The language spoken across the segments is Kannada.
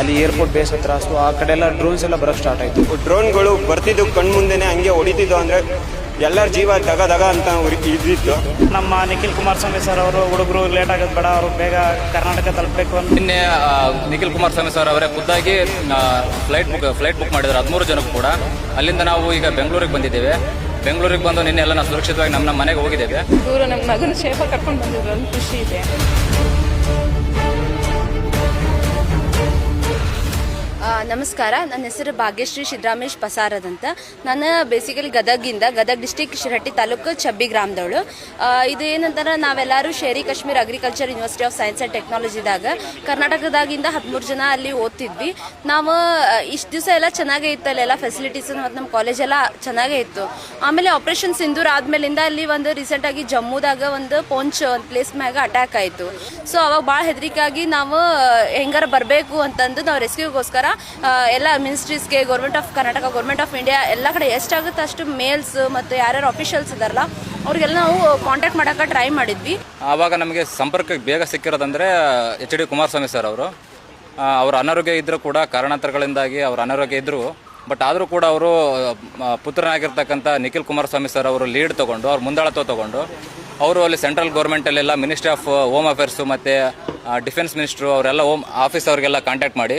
ಅಲ್ಲಿ ಏರ್ಪೋರ್ಟ್ ಬೇಸ್ ಹತ್ರ ಸೊ ಆ ಕಡೆ ಎಲ್ಲ ಡ್ರೋನ್ಸ್ ಎಲ್ಲ ಬರೋಕ್ಕೆ ಸ್ಟಾರ್ಟ್ ಆಯಿತು. ಡ್ರೋನ್ಗಳು ಬರ್ತಿದ್ದು ಕಣ್ಮುಂದೆನೆ ಹಂಗೆ ಹೊಡಿತಿದ್ದು ಅಂದರೆ ಎಲ್ಲರ ಜೀವ ದಗ ದಗ ಅಂತ ಇದ್ದಿತ್ತು. ನಮ್ಮ ನಿಖಿಲ್ ಕುಮಾರಸ್ವಾಮಿ ಸರ್ ಅವರು ಹುಡುಗರು ಲೇಟ್ ಆಗೋದು ಬೇಡ ಅವರು ಬೇಗ ಕರ್ನಾಟಕ ತಲುಪಬೇಕು ಅಂತ. ನಿನ್ನೆ ನಿಖಿಲ್ ಕುಮಾರಸ್ವಾಮಿ ಸರ್ ಅವರೇ ಖುದ್ದಾಗಿ ಫ್ಲೈಟ್ ಬುಕ್ ಫ್ಲೈಟ್ ಬುಕ್ ಮಾಡಿದ್ರು ಹದಿಮೂರು ಜನಕ್ಕೂ ಕೂಡ. ಅಲ್ಲಿಂದ ನಾವು ಈಗ ಬೆಂಗಳೂರಿಗೆ ಬಂದಿದ್ದೇವೆ. ಬೆಂಗಳೂರಿಗೆ ಬಂದು ನಿನ್ನೆ ಎಲ್ಲ ನಾವು ಸುರಕ್ಷಿತವಾಗಿ ನಮ್ಮ ನಮ್ಮ ಮನೆಗೆ ಹೋಗಿದ್ದೇವೆ. ಇವರು ನಮ್ಮ ಮಗನ ಸೇಫಾಗಿ ಕರ್ಕೊಂಡು ಬಂದಿದ್ರು ಅಂತ ಖುಷಿ ಇದೆ. ನಮಸ್ಕಾರ. ನನ್ನ ಹೆಸರು ಭಾಗ್ಯಶ್ರೀ ಸಿದ್ದರಾಮೇಶ್ ಪಸಾರದ್ ಅಂತ ನಾನು ಬೇಸಿಕಲಿ ಗದಗಿಂದ, ಗದಗ ಡಿಸ್ಟಿಕ್ ಶಿರಹಟ್ಟಿ ತಾಲೂಕು ಚಬ್ಬಿ ಗ್ರಾಮದವಳು. ಇದು ಏನಂತಾರೆ ನಾವೆಲ್ಲರೂ Sheri Kashmir agriculture university of science and ಟೆಕ್ನಾಲಜಿದಾಗ ಕರ್ನಾಟಕದಾಗಿಂದ ಹದಿಮೂರು ಜನ ಅಲ್ಲಿ ಓದ್ತಿದ್ವಿ. ನಾವು ಇಷ್ಟು ದಿವಸ ಎಲ್ಲ ಚೆನ್ನಾಗೇ ಇತ್ತು ಅಲ್ಲೆಲ್ಲ ಫೆಸಿಲಿಟೀಸ್ ಮತ್ತು ನಮ್ಮ ಕಾಲೇಜ್ ಎಲ್ಲ ಚೆನ್ನಾಗೇ ಇತ್ತು. ಆಮೇಲೆ ಆಪರೇಷನ್ ಸಿಂಧೂರ್ ಆದ್ಮೇಲಿಂದ ಅಲ್ಲಿ ಒಂದು ರೀಸೆಂಟಾಗಿ ಜಮ್ಮುದಾಗ ಒಂದು ಪೋಂಚ್ ಒಂದು ಪ್ಲೇಸ್ ಮ್ಯಾಗ ಅಟ್ಯಾಕ್ ಆಯಿತು. ಸೊ ಅವಾಗ ಭಾಳ ಹೆದರಿಕಾಗಿ ನಾವು ಹೆಂಗಾರ ಬರಬೇಕು ಅಂತಂದು ನಾವು ರೆಸ್ಕ್ಯೂಗೋಸ್ಕರ ಎಲ್ಲ ಮಿನಿಸ್ಟ್ರೀಸ್ಗೆ government of Karnataka government of India ಎಲ್ಲ ಕಡೆ ಎಷ್ಟಾಗುತ್ತೆ ಅಷ್ಟು ಮೇಲ್ಸ್ ಮತ್ತು ಯಾರ್ಯಾರು ಅಫಿಷಿಯಲ್ಸ್ ಇದಾರಲ್ಲ, ಅವ್ರಿಗೆಲ್ಲ ನಾವು ಕಾಂಟ್ಯಾಕ್ಟ್ ಮಾಡೋಕೆ ಟ್ರೈ ಮಾಡಿದ್ವಿ. ಆವಾಗ ನಮಗೆ ಸಂಪರ್ಕಕ್ಕೆ ಬೇಗ ಸಿಕ್ಕಿರೋದಂದರೆ ಎಚ್ ಡಿ ಕುಮಾರಸ್ವಾಮಿ ಸರ್ ಅವರು. ಅವ್ರ ಅನಾರೋಗ್ಯ ಇದ್ದರೂ ಕೂಡ ಕಾರಣಾಂತರಗಳಿಂದಾಗಿ ಅವ್ರ ಅನಾರೋಗ್ಯ ಇದ್ದರು ಬಟ್ ಆದರೂ ಕೂಡ ಅವರು ಪುತ್ರನಾಗಿರ್ತಕ್ಕಂಥ ನಿಖಿಲ್ ಕುಮಾರಸ್ವಾಮಿ ಸರ್ ಅವರು ಲೀಡ್ ತಗೊಂಡು, ಅವ್ರ ಮುಂದಾಳತ್ವ ತಗೊಂಡು, ಅವರು ಅಲ್ಲಿ ಸೆಂಟ್ರಲ್ ಗೌರ್ಮೆಂಟಲ್ಲೆಲ್ಲ ಮಿನಿಸ್ಟ್ರಿ ಆಫ್ ಹೋಮ್ ಅಫೇರ್ಸು ಮತ್ತು ಡಿಫೆನ್ಸ್ ಮಿನಿಸ್ಟ್ರು ಅವರೆಲ್ಲ ಹೋಮ್ ಆಫೀಸ್ ಅವ್ರಿಗೆಲ್ಲ ಕಾಂಟ್ಯಾಕ್ಟ್ ಮಾಡಿ,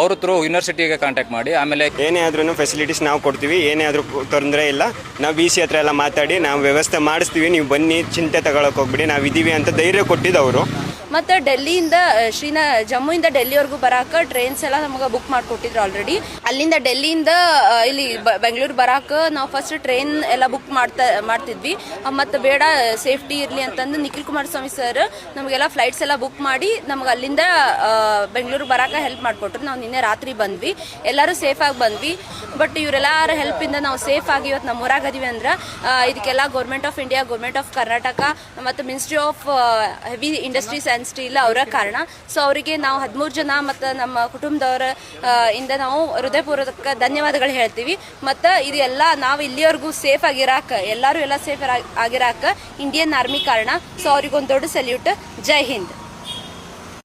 ಅವ್ರ ಥ್ರೂ ಯೂನಿವರ್ಸಿಟಿಗೆ ಕಾಂಟ್ಯಾಕ್ಟ್ ಮಾಡಿ, ಆಮೇಲೆ ಏನೇ ಆದ್ರೂ ಫೆಸಿಲಿಟೀಸ್ ನಾವು ಕೊಡ್ತೀವಿ, ಏನೇ ಆದರೂ ತೊಂದರೆ ಇಲ್ಲ. ನಾವು ಬಿ ಸಿ ಹತ್ರ ಎಲ್ಲ ಮಾತಾಡಿ, ನಾವು ವ್ಯವಸ್ಥೆ ಮಾಡಿಸ್ತೀವಿ, ನೀವು ಬನ್ನಿ, ಚಿಂತೆ ತಗೊಳಕ್ಕೆ ಹೋಗ್ಬಿಡಿ, ನಾವು ಇದ್ದೀವಿ ಅಂತ ಧೈರ್ಯ ಕೊಟ್ಟಿದ್ದವರು ಮತ್ತು ಡೆಲ್ಲಿಯಿಂದ ಶ್ರೀನ, ಜಮ್ಮುವಿಂದ ಡೆಲ್ಲಿವರೆಗೂ ಬರಾಕ ಟ್ರೈನ್ಸ್ ಎಲ್ಲ ನಮಗೆ ಬುಕ್ ಮಾಡಿಕೊಟ್ಟಿದ್ರು ಆಲ್ರೆಡಿ ಅಲ್ಲಿಂದ ಡೆಲ್ಲಿಯಿಂದ ಇಲ್ಲಿ ಬೆಂಗಳೂರು ಬರಾಕ ನಾವು ಫಸ್ಟ್ ಟ್ರೈನ್ ಎಲ್ಲ ಬುಕ್ ಮಾಡ್ತಾ, ಮಾಡ್ತಿದ್ವಿ. ಮತ್ತು ಬೇಡ ಸೇಫ್ಟಿ ಇರಲಿ ಅಂತಂದು ನಿಖಿಲ್ ಕುಮಾರಸ್ವಾಮಿ ಸರ್ ನಮಗೆಲ್ಲ ಫ್ಲೈಟ್ಸ್ ಎಲ್ಲ ಬುಕ್ ಮಾಡಿ ನಮ್ಗೆ ಅಲ್ಲಿಂದ ಬೆಂಗಳೂರು ಬರಾಕ ಹೆಲ್ಪ್ ಮಾಡಿಕೊಟ್ರು. ನಾವು ನಿನ್ನೆ ರಾತ್ರಿ ಬಂದ್ವಿ. ಎಲ್ಲರೂ ಸೇಫಾಗಿ ಬಂದ್ವಿ. ಬಟ್ ಇವರೆಲ್ಲರ ಹೆಲ್ಪಿಂದ ನಾವು ಸೇಫ್ ಆಗಿ ಇವತ್ತು ನಮ್ಮ ಊರಾಗ ಅದೀವಿ ಅಂದ್ರೆ ಇದಕ್ಕೆಲ್ಲ government of India government of Karnataka ಮತ್ತು ministry of heavy industries steel ಅವರ ಕಾರಣ. ಸೊ ಅವರಿಗೆ ನಾವು ಹದಿಮೂರು ಜನ ಮತ್ತು ನಮ್ಮ ಕುಟುಂಬದವರ ಇಂದ ನಾವು ಹೃದಯಪೂರ್ವಕ ಧನ್ಯವಾದಗಳು ಹೇಳ್ತೀವಿ. ಮತ್ತು ಇದೆಲ್ಲ ನಾವು ಇಲ್ಲಿವರೆಗೂ ಸೇಫ್ ಆಗಿರಾಕ, ಎಲ್ಲರೂ ಎಲ್ಲ ಸೇಫ್ ಆಗಿರಾಕ ಇಂಡಿಯನ್ ಆರ್ಮಿ ಕಾರಣ. ಸೊ ಅವ್ರಿಗೊಂದು ದೊಡ್ಡ ಸಲ್ಯೂಟ್ ಜೈ ಹಿಂದ್.